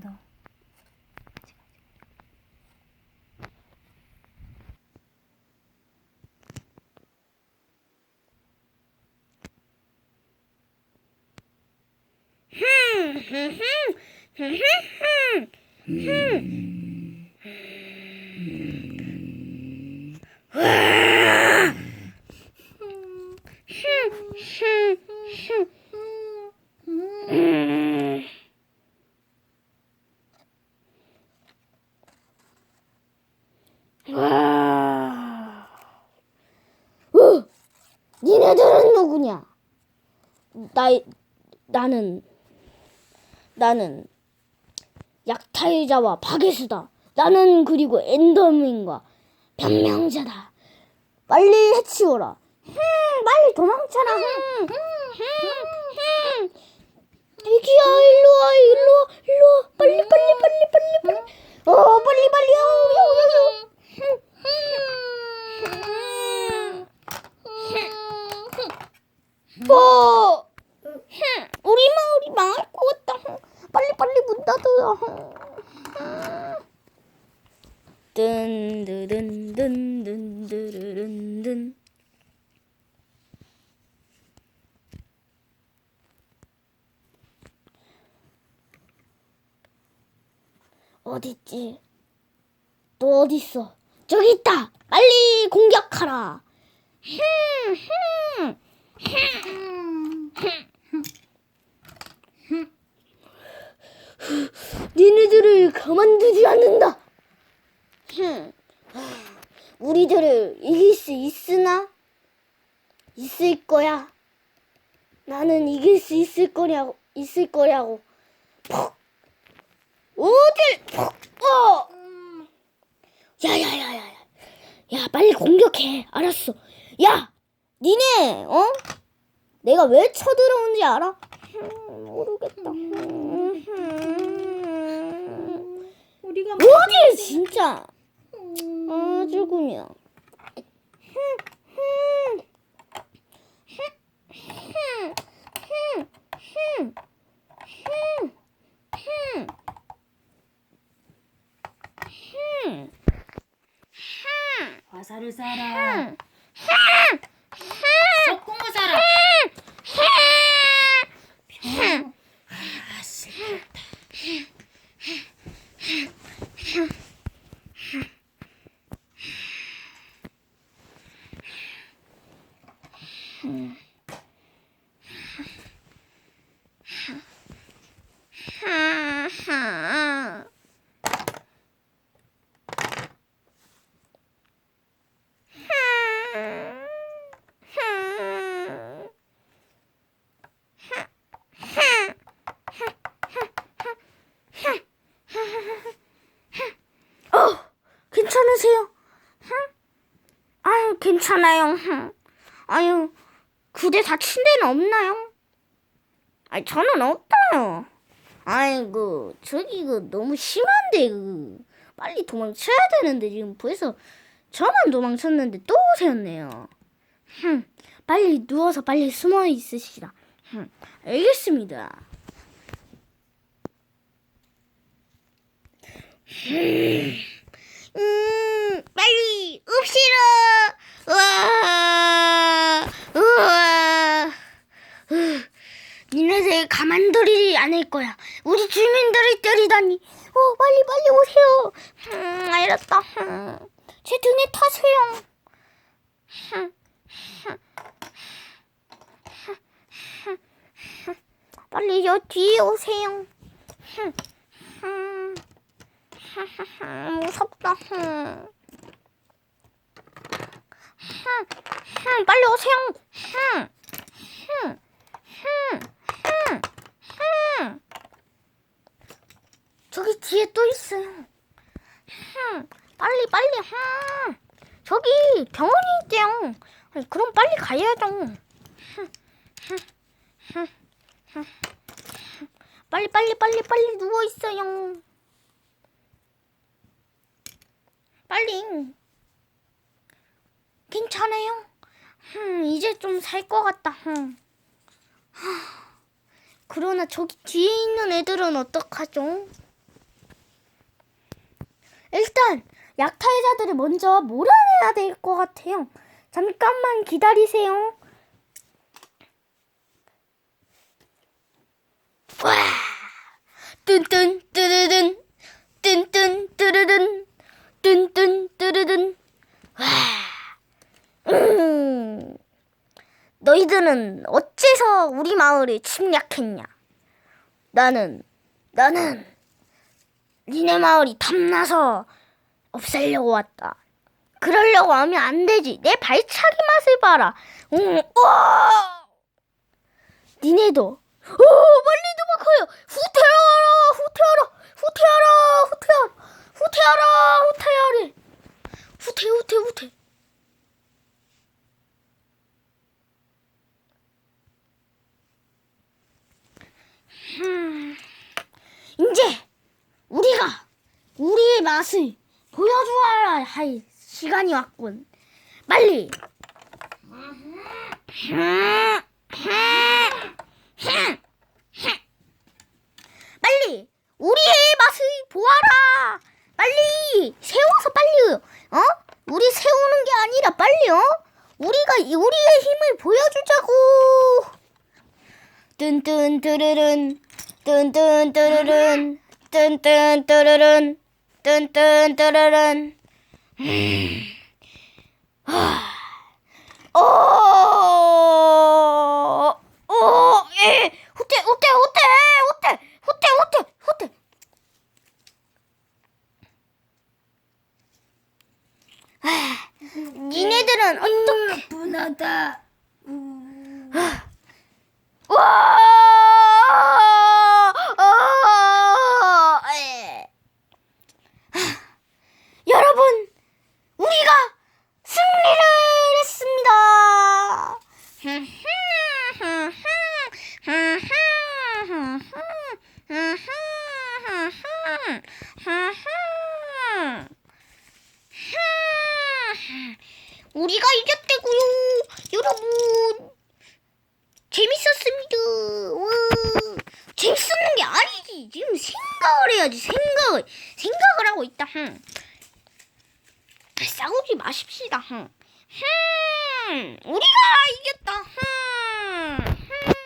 더. 와. 니네들은 누구냐? 나 나는 나는 약탈자와 파괴수다. 나는 그리고 엔더맨과 변명자다. 빨리 해치워라. 흠, 빨리 도망쳐라. 흠, 흠, 흠, 흠. 애기야, 일로 와, 일로 와, 일로 와. 빨리, 빨리, 빨리, 빨리, 빨리. 어, 빨리, 빨리. 어, 어, 어, 어. 뭐? 우리 마을이 망할 것 같다. 빨리 빨리 문 닫아. 든든든든든든든. 어딨지? 너 어디 있어? 저기 있다. 빨리 공격하라. 흠, 흠. 니네들을 가만두지 않는다. 흠. 우리들을 이길 수 있으나 있을 거야. 나는 이길 수 있을 거냐고 있을 거냐고. 퍽. 어딜 퍽. 어. 야 야 야 야 야. 야 빨리 공격해. 알았어. 야 니네 어? 내가 왜 쳐들어온지 알아? 음, 모르겠다. 음, 음. 우리가 어디 진짜? 아주 그냥 화살을 쏴라. 석궁을 쏴라. 아, 슬프다. 어 괜찮으세요? 흠? 아유 괜찮아요. 흠. 아유 그대 다친 데는 없나요? 아니 저는 없다요. 아이고 저기 그 너무 심한데 그 빨리 도망쳐야 되는데 지금 벌써 저만 도망쳤는데 또 오셨네요. 흠, 빨리 누워서 빨리 숨어 있으시라. 흠, 알겠습니다. 음, 빨리 읍시라. 우와, 우와. 으, 니네들 가만두지 않을 거야. 우리 주민들을 때리다니. 어, 빨리 빨리 오세요. 음, 알았다. 음, 제 등에 타세요. 빨리 여 뒤에 오세요. 무섭다. 빨리 오세요. 저기 뒤에 또 있어요. 흠, 빨리 빨리. 흠. 저기 병원이 있대요. 그럼 빨리 가야죠. 빨리 빨리 빨리 빨리 누워 있어요. 빨리. 괜찮아요? 흠, 이제 좀 살 것 같다. 흠. 하, 그러나 저기 뒤에 있는 애들은 어떡하죠? 일단 약탈자들을 먼저 몰아내야 될 것 같아요. 잠깐만 기다리세요. 와! 뚠뚠 뚜르든 뚠뚠 뚜르든 뚠뚠 뚜르든 와! 음. 너희들은 어째서 우리 마을에 침략했냐? 나는 나는 니네 마을이 탐나서 없애려고 왔다. 그러려고 하면 안 되지. 내 발차기 맛을 봐라. 응, 와! 니네도, 오, 빨리 도망가요. 후퇴하라, 후퇴하라, 후퇴하라, 후퇴하라, 후퇴하라, 후퇴하래. 후퇴, 후퇴, 후퇴. 음, 이제 우리가 우리의 맛을 보여주어야 할 시간이 왔군. 빨리. 빨리 우리의 맛을 보아라. 빨리 세워서 빨리 어? 우리 세우는 게 아니라 빨리 어? 우리가 이- 우리의 힘을 보여주자고. 뚠뚠 뚜르른 뚠뚠 뚜르른 뚠뚠 뚜르른 뚠뚠 뚜르른 오, 오, 예, 후퇴, 후퇴, 후퇴, 후퇴, 후퇴, 후퇴, 후퇴. 아, 니네들은 어떻게? 분하다. 와! 어, 에. 여러분, 우리가 승리를 했습니다. 우리가 이겼대고요, 여러분. 재밌었습니다. 와. 재밌었는 게 아니지. 지금 생각을 해야지. 생각을. 생각을 하고 있다. 흥. 싸우지 마십시다. 흥. 흠. 우리가 이겼다. 흠. 흠.